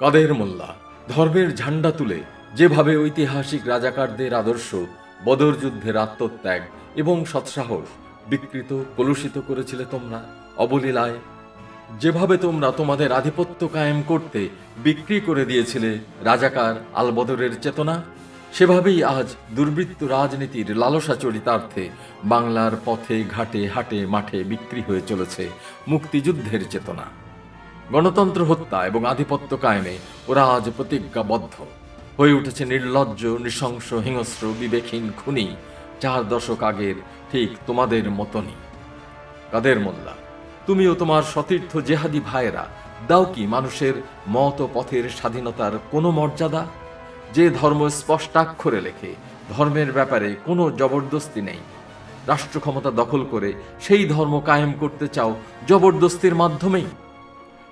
কাদের মোল্লা? ধর্মের ঝান্ডা তুলে যেভাবে ঐতিহাসিক রাজাকারদের আদর্শ, বদর যুদ্ধের আত্মত্যাগ এবং সৎসাহস বিকৃত, কলুষিত করেছিলে তোমরা, অবলীলায়। যেভাবে তোমরা তোমাদের আধিপত্য কায়েম করতে বিক্রি করে দিয়েছিলে রাজাকার আলবদরের চেতনা, সেভাবেই আজ দুর্বৃত্ত রাজনীতির লালসা চরিতার্থে বাংলার পথে ঘাটে হাটে মাঠে বিক্রি হয়ে চলেছে মুক্তিযুদ্ধের চেতনা। গণতন্ত্র হত্যা এবং আধিপত্য কায়েমে ওরা আজ প্রতিজ্ঞাবদ্ধ হয়ে উঠেছে নির্লজ্জ, নৃশংস, হিংস্র, বিবেকহীন খুনি চার দশক আগের ঠিক তোমাদের মতনই। কাদের মোল্লা? তুমিও তোমার সতীর্থ জেহাদি ভাইয়েরা, দাও কি মানুষের মত ও পথের স্বাধীনতার কোনো মর্যাদা? যে ধর্ম স্পষ্টাক্ষরে লেখে, ধর্মের ব্যাপারে কোনো জবরদস্তি নেই। রাষ্ট্র ক্ষমতা দখল করে সেই ধর্ম কায়েম করতে চাও জবরদস্তির মাধ্যমেই?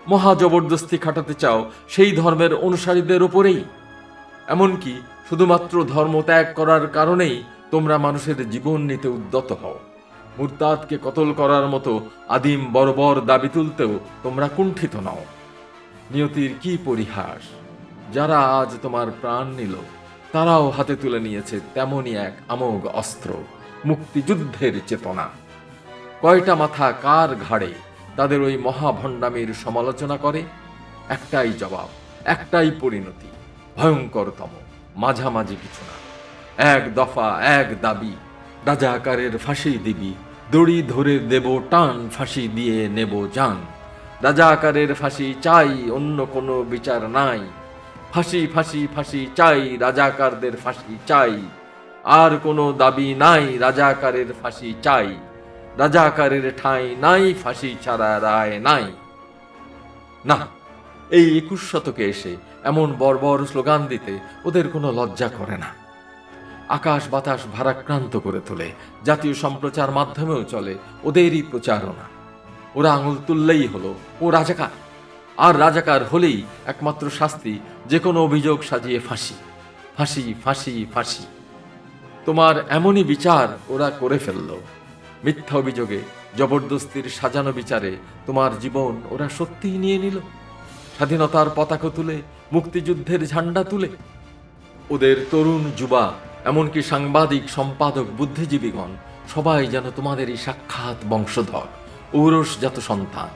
মহা জবরদস্তি খাটাতে চাও, সেই ধর্মের অনুসারীদের ওপরেই এমনকি শুধুমাত্র ধর্ম ত্যাগ করার কারণেই তোমরা মানুষের জীবন নিতে উদ্যত হও। মুরতাদকে কতল করার মতো আদিম বর্বর দাবি তুলতেও তোমরা কুণ্ঠিত নও। নিয়তির কি পরিহাস? যারা আজ তোমার প্রাণ নিল, তারাও হাতে তুলে নিয়েছে তেমনই এক আমোঘ অস্ত্র, মুক্তিযুদ্ধের চেতনা। কয়টা মাথা কার ঘাড়ে তাদের ওই মহাভণ্ডামির সমালোচনা করে, একটাই জবাব, একটাই পরিণতি, ভয়ঙ্করতম, মাঝামাঝি কিছু না। এক দফা, এক দাবি, রাজাকারের ফাঁসি দিবি, দড়ি ধরে দেব টান ফাঁসি দিয়ে নেব জান রাজাকারের ফাঁসি চাই, অন্য কোনো বিচার নাই। ফাঁসি ফাঁসি ফাঁসি চাই, রাজাকারদের ফাঁসি চাই। আর কোনো দাবি নাই, রাজাকারের ফাঁসি চাই। রাজাকারের ঠাঁই নাই, ফাঁসি ছাড়া রায় নাই। না, এই একুশ শতকে এসে এমন বর্বর স্লোগান দিতে ওদের কোনো লজ্জা করে না। আকাশ বাতাস ভারাক্রান্ত করে তোলে, জাতীয় সম্প্রচার মাধ্যমেও চলে ওদেরই প্রচারণা। ওরা আঙুল তুললেই হলো ও রাজাকার, আর রাজাকার হলেই একমাত্র শাস্তি যে কোনো অভিযোগ সাজিয়ে ফাঁসি। ফাঁসি ফাঁসি ফাঁসি। তোমার এমনই বিচার ওরা করে ফেলল। মিথ্যা অভিযোগে জবরদস্তির সাজানো বিচারে তোমার জীবন ওরা সত্যিই নিয়ে নিল। স্বাধীনতার পতাকা তুলে, মুক্তিযুদ্ধের ঝান্ডা তুলে। ওদের তরুণ যুবা, এমনকি সাংবাদিক, সম্পাদক, বুদ্ধিজীবীগণ, সবাই যেন তোমাদেরই সাক্ষাৎ বংশধর ঔরসজাত সন্তান।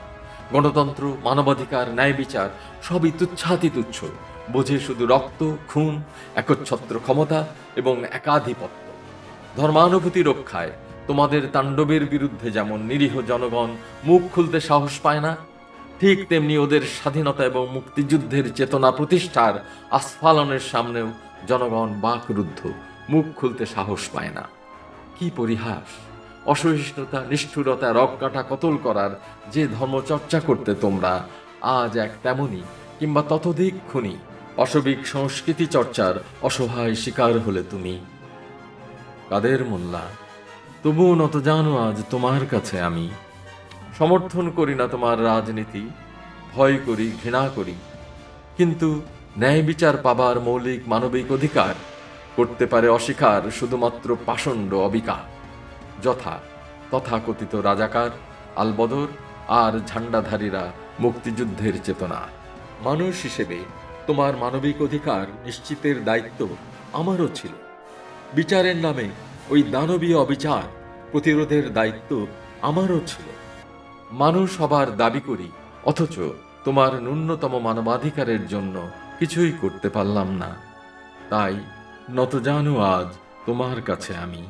গণতন্ত্র, মানবাধিকার, ন্যায় বিচার, সবই তুচ্ছাতি তুচ্ছ। বোঝে শুধু রক্ত, খুন, একচ্ছত্র ক্ষমতা এবং একাধিপত্য। ধর্মানুভূতি রক্ষায় তোমাদের তাণ্ডবের বিরুদ্ধে যেমন নিরীহ জনগণ মুখ খুলতে সাহস পায় না, ঠিক তেমনি ওদের স্বাধীনতা এবং মুক্তিযুদ্ধের চেতনা প্রতিষ্ঠার আস্ফালনের সামনেও জনগণ বাকরুদ্ধ, মুখ খুলতে সাহস পায় না। কি পরিহাস! অসহিষ্ণুতা, নিষ্ঠুরতা রক কাটা কতল করার যে ধর্মচর্চা করতে তোমরা, আজ এক তেমনই কিংবা ততোধিক খুনি, অসবিক সংস্কৃতি চর্চার অসহায় শিকার হলে তুমি। কাদের মোল্লা? তবুও নত জানো আজ তোমার কাছে আমি। সমর্থন করি না তোমার রাজনীতি, ভয় করি, ঘৃণা করি। কিন্তু ন্যায় বিচার পাবার মৌলিক মানবিক অধিকার করতে পারে অস্বীকার শুধুমাত্র পাষণ্ড অবিকার। যথা তথাকথিত রাজাকার, আলবদর আর ঝান্ডাধারীরা মুক্তিযুদ্ধের চেতনা। মানুষ হিসেবে তোমার মানবিক অধিকার নিশ্চিতের দায়িত্ব আমারও ছিল। বিচারের নামে ওই দানবীয় অবিচার প্রতিরোধের দায়িত্ব আমারও ছিল। মানুষ হবার দাবি করি, অথচ তোমার ন্যূনতম মানবাধিকারের জন্য কিছুই করতে পারলাম না। তাই নত জানু আজ তোমার কাছে আমি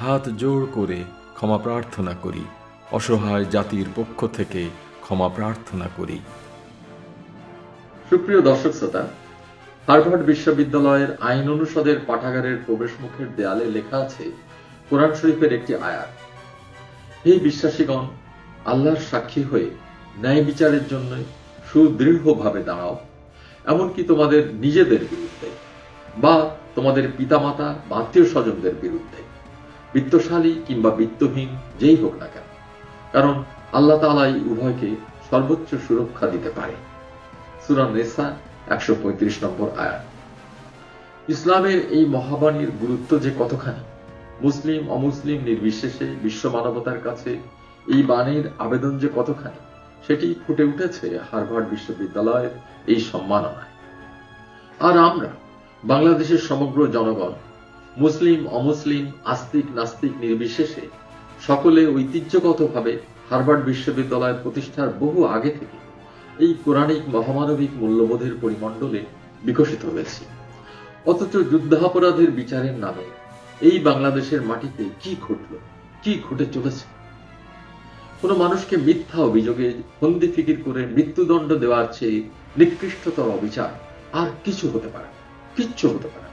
হাত জোড় করে ক্ষমা প্রার্থনা করি, অসহায় জাতির পক্ষ থেকে ক্ষমা প্রার্থনা করি। সুপ্রিয় দর্শক শ্রোতা হার্ভার্ড বিশ্ববিদ্যালয়ের আইন অনুষদের পাঠাগারের প্রবেশমুখের দেয়ালে লেখা আছে কোরআন শরীফের একটি আয়াত। এই বিশ্বাসীগণ, আল্লাহর সাক্ষী হয়ে ন্যায় বিচারের জন্য সুদৃঢ়ভাবে দাঁড়াও, এমনকি তোমাদের নিজেদের বিরুদ্ধে বা তোমাদের পিতামাতা বা আত্মীয় স্বজনদের বিরুদ্ধে, বিত্তশালী কিংবা বিত্তহীন যেই হোক না কেন, কারণ আল্লাহ তালাই উভয়কে সর্বোচ্চ সুরক্ষা দিতে পারে। সুরান নেসা একশো পঁয়ত্রিশ নম্বর আয়াত ইসলামের এই মহাবাণীর গুরুত্ব যে কতখানি, মুসলিম, অমুসলিম নির্বিশেষে বিশ্ব মানবতার কাছে এই বাণীর আবেদন যে কতখানি, সেটি ফুটে উঠেছে হার্ভার্ড বিশ্ববিদ্যালয়ের এই সম্মাননায়। আর আমরা, বাংলাদেশের সমগ্র জনগণ, মুসলিম, অমুসলিম, আস্তিক, নাস্তিক নির্বিশেষে সকলে ঐতিহ্যগতভাবে হার্ভার্ড বিশ্ববিদ্যালয় প্রতিষ্ঠার বহু আগে থেকে এই কোরআনিক মহামানবিক মূল্যবোধের পরিমণ্ডলে বিকশিত হয়েছে। অথচ যুদ্ধাপরাধের বিচারের নামে এই বাংলাদেশের মাটিতে কি ঘটল, কি ঘটে চলেছে? কোনো মানুষকে মিথ্যা অভিযোগে ফন্দি ফিকির করে মৃত্যুদণ্ড দেওয়ার চেয়ে নিকৃষ্টতর অবিচার আর কিছু হতে পারে কিচ্ছু হতে পারে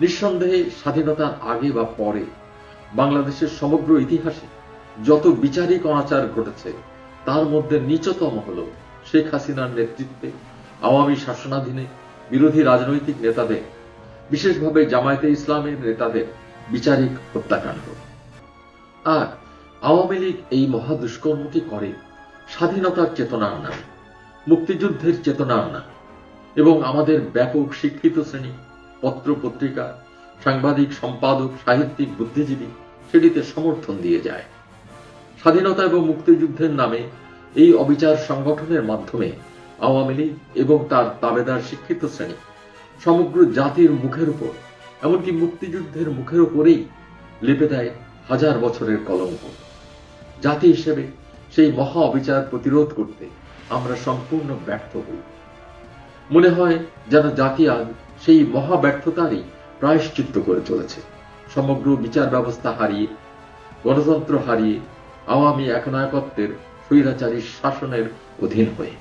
নিঃসন্দেহে স্বাধীনতার আগে বা পরে বাংলাদেশের সমগ্র ইতিহাসে যত বিচারিক অনাচার ঘটেছে, তার মধ্যে নিচতম হল শেখ হাসিনার নেতৃত্বে আওয়ামী শাসনাধীনে বিরোধী রাজনৈতিক নেতাদের, বিশেষভাবে জামায়াতে ইসলামের নেতাদের বিচারিক হত্যাকাণ্ড। আর আওয়ামী লীগ এই মহা দুষ্কর্মটি করে স্বাধীনতার চেতনার নামে, মুক্তিযুদ্ধের চেতনার নামে এবং আমাদের ব্যাপক শিক্ষিত শ্রেণি, পত্র পত্রিকা, সাংবাদিক, সম্পাদক, সাহিত্যিক, বুদ্ধিজীবী, সেটিতে সমর্থন দিয়ে যায়। স্বাধীনতা এবং মুক্তিযুদ্ধের নামে এই অবিচার সংগঠনের মাধ্যমে আওয়ামী লীগ এবং তার দাবেদার শিক্ষিত শ্রেণি সমগ্র জাতির মুখের উপর, এমনকি মুক্তিযুদ্ধের মুখের উপরেই লেপে দেয় হাজার বছরের কলঙ্ক। জাতি হিসেবে সেই মহা অবিচার প্রতিরোধ করতে আমরা সম্পূর্ণ ব্যর্থ হই। মনে হয় যেন জাতি আজ সেই মহা ব্যর্থতারই প্রায়শ্চিত্ত করে চলেছে। সমগ্র বিচার ব্যবস্থা হারিয়ে, গণতন্ত্র হারিয়ে, আওয়ামী একনায়কত্বের স্বৈরাচারী শাসনের অধীন হয়ে।